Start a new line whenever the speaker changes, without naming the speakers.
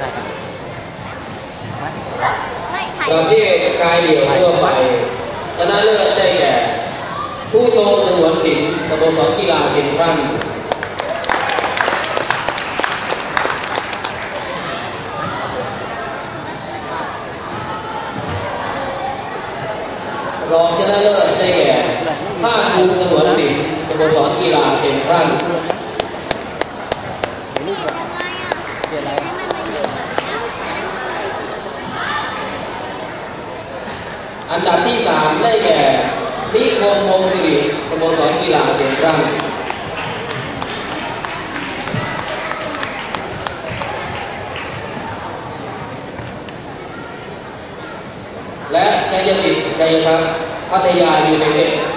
ถ่ายกันไม่
ถ่าย
ประเภทชายเดี่ยวทั่วไปชนะเลิศได้แก่ ผู้ชมสงวนศิลป์สโมสรกีฬาเซ็นทรัลรองชนะเลิศได้แก่ภาคภูมิสงวนศิลป์สโมสรกีฬาเซ็นทรัล
เปลี่ยนยังไงอะ
เปลี่ยนอะไร
ให้มันมาอยู่แบบเนี้ยจะได้ไม่
อันดับที่สามได้แก่นิคมวงศิริสโมสรกีฬาเชียงรัลและชัยดิตชัยทับพัทยายูไนเต็ด